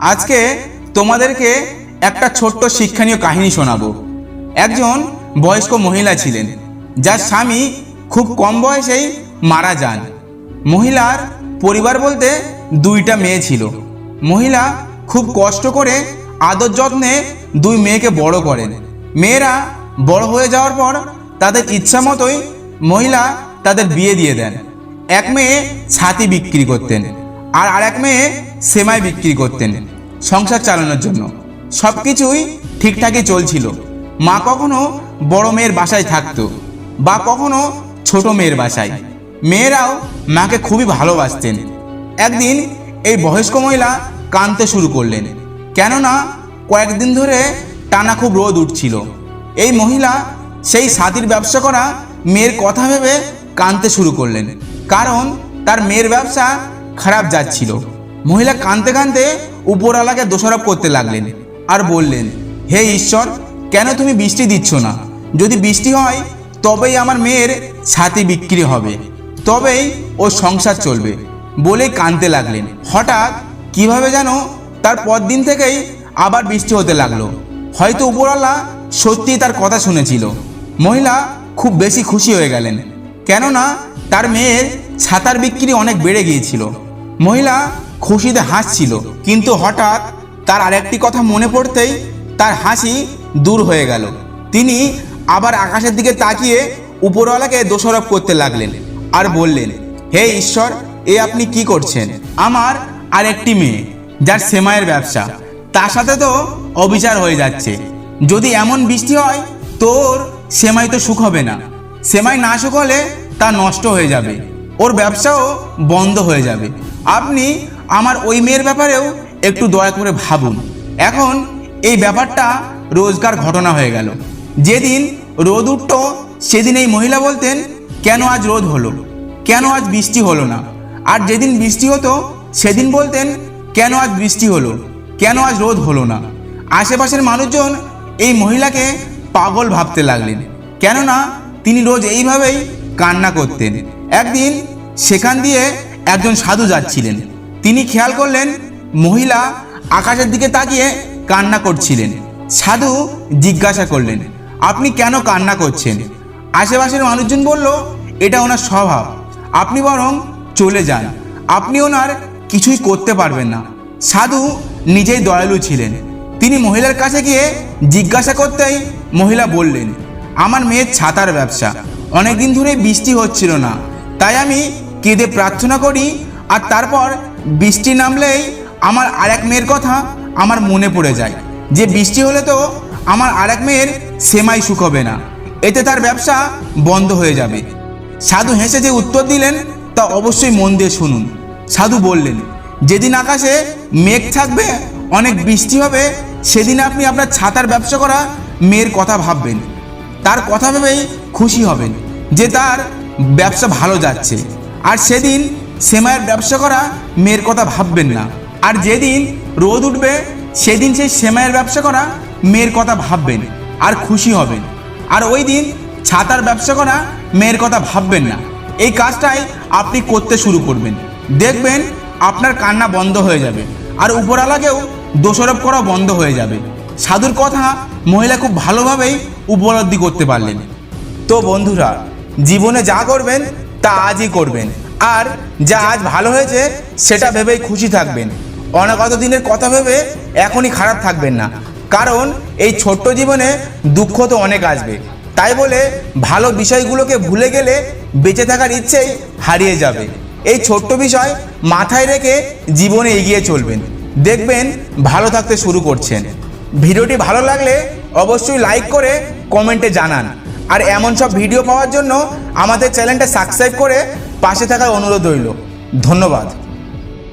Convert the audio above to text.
আজকে তোমাদেরকে একটা ছোট্ট শিক্ষণীয় কাহিনী শোনাবো। একজন বয়স্ক মহিলা ছিলেন, যার স্বামী খুব কম বয়সেই মারা যান। মহিলার পরিবার বলতে দুইটা মেয়ে ছিল। মহিলা খুব কষ্ট করে আদর যত্নে দুই মেয়েকে বড় করেন। মেয়েরা বড় হয়ে যাওয়ার পর তাদের ইচ্ছা মতোই মহিলা তাদের বিয়ে দিয়ে দেন। এক মেয়ে ছাতি বিক্রি করতেন। আর আরেক মেয়ে সেমাই বিক্রি করতেন, সংসার চালানোর জন্য। সব কিছুই ঠিকঠাকই চলছিল। মা কখনো বড় মেয়ের বাসায় থাকতো বা কখনো ছোট মেয়ের বাসায়। মেয়েরাও মাকে খুবই ভালোবাসতেন। একদিন এই বয়স্ক মহিলা কাঁদতে শুরু করলেন। কেননা কয়েকদিন ধরে টানা খুব রোদ উঠছিল। এই মহিলা সেই সাথীর ব্যবসা করা মেয়ের কথা ভেবে কাঁদতে শুরু করলেন। কারণ তার মেয়ের ব্যবসা খারাপ যাচ্ছিল। মহিলা কাঁদতে কাঁদতে উপরওয়ালাকে দোষারোপ করতে লাগলেন আর বললেন, হে ঈশ্বর, কেন তুমি বৃষ্টি দিচ্ছ না? যদি বৃষ্টি হয়, তবেই আমার মেয়ের ছাতি বিক্রি হবে। তবেই ও সংসার চলবে। বলে কাঁদতে লাগলেন। হঠাৎ কীভাবে যেন তার পরদিন থেকেই আবার বৃষ্টি হতে লাগল। হয়তো উপরওয়ালা সত্যি তার কথা শুনেছিল। মহিলা খুব বেশি খুশি হয়ে গেলেন। কেননা তার মেয়ের ছাতার বিক্রি অনেক বেড়ে গিয়েছিল। মহিলা খুশিতে হাসছিল, কিন্তু হঠাৎ তার আরেকটি কথা মনে পড়তেই তার হাসি দূর হয়ে গেল। তিনি আবার আকাশের দিকে তাকিয়ে উপরওয়ালাকে দোষারোপ করতে লাগলেন আর বললেন, হে ঈশ্বর, এ আপনি কি করছেন? আমার আরেকটি মেয়ে, যার সেমাইয়ের ব্যবসা। তার সাথে তো অবিচার হয়ে যাচ্ছে। যদি এমন বৃষ্টি হয়, তোর সেমাই তো সুখ হবে না। সেমাই না সুখ হলে তা নষ্ট হয়ে যাবে। ওর ব্যবসাও বন্ধ হয়ে যাবে। আপনি আমার ওই মেয়ের ব্যাপারেও একটু দয়া করে ভাবুন। এখন এই ব্যাপারটা রোজকার ঘটনা হয়ে গেল। যেদিন রোদ উঠত, সেদিন এই মহিলা বলতেন, কেন আজ রোদ হলো? কেন আজ বৃষ্টি হলো না? আর যেদিন বৃষ্টি হতো, সেদিন বলতেন, কেন আজ বৃষ্টি হলো? কেন আজ রোদ হলো না? আশেপাশের মানুষজন এই মহিলাকে পাগল ভাবতে লাগলেন। কেননা তিনি রোজ এইভাবেই কান্না করতেন। একদিন সেখান দিয়ে একজন সাধু যাচ্ছিলেন। তিনি খেয়াল করলেন, মহিলা আকাশের দিকে তাকিয়ে কান্না করছিলেন। সাধু জিজ্ঞাসা করলেন, আপনি কেন কান্না করছেন? আশেপাশের মানুষজন বলল, এটা ওনার স্বভাব। আপনি বরং চলে যান। আপনি ওনার কিছুই করতে পারবেন না। সাধু নিজেই দয়ালু ছিলেন। তিনি মহিলার কাছে গিয়ে জিজ্ঞাসা করতেই মহিলা বললেন, আমার মেয়ের ছাতার ব্যবসা। অনেকদিন ধরে বৃষ্টি হচ্ছিল না। তাই আমি কেঁদে প্রার্থনা করি, আর তারপর বৃষ্টি নামলেই আমার আরেক মেয়ের কথা আমার মনে পড়ে যায়। যে বৃষ্টি হলে তো আমার আরেক মেয়ের সেমাই শুকোবে না। এতে তার ব্যবসা বন্ধ হয়ে যাবে। সাধু হেসে যে উত্তর দিলেন, তা অবশ্যই মন দিয়ে শুনুন। সাধু বললেন, যেদিন আকাশে মেঘ থাকবে, অনেক বৃষ্টি হবে, সেদিন আপনি আপনার ছাতার ব্যবসা করা মেয়ের কথা ভাববেন। তার কথা ভেবেই খুশি হবেন যে তার ব্যবসা ভালো যাচ্ছে। আর সেদিন সেমাইয়ের ব্যবসা করা মেয়ের কথা ভাববেন না। আর যেদিন রোদ উঠবে, সেদিন সেই সেমাইয়ের ব্যবসা করা মেয়ের কথা ভাববেন আর খুশি হবেন। আর ওই দিন ছাতার ব্যবসা করা মেয়ের কথা ভাববেন না। এই কাজটাই আপনি করতে শুরু করবেন। দেখবেন আপনার কান্না বন্ধ হয়ে যাবে। আর উপরালাকেও দোষারোপ করা বন্ধ হয়ে যাবে। সাধুর কথা মহিলা খুব ভালোভাবেই উপলব্ধি করতে পারলেন। তো বন্ধুরা, জীবনে যা করবেন তা আজই করবেন। আর যা আজ ভালো হয়েছে, সেটা ভেবেই খুশি থাকবেন। অনাগত দিনের কথা ভেবে এখনই খারাপ থাকবেন না। কারণ এই ছোট্ট জীবনে দুঃখ তো অনেক আসবে। তাই বলে ভালো বিষয়গুলোকে ভুলে গেলে বেঁচে থাকার ইচ্ছেই হারিয়ে যাবে। এই ছোট্ট বিষয় মাথায় রেখে জীবনে এগিয়ে চলবেন। দেখবেন ভালো থাকতে শুরু করছেন। ভিডিওটি ভালো লাগলে অবশ্যই লাইক করে কমেন্টে জানান। আর এমন সব ভিডিও পাওয়ার জন্য আমাদের চ্যানেলটা সাবস্ক্রাইব করে পাশে থাকার অনুরোধ রইল। ধন্যবাদ।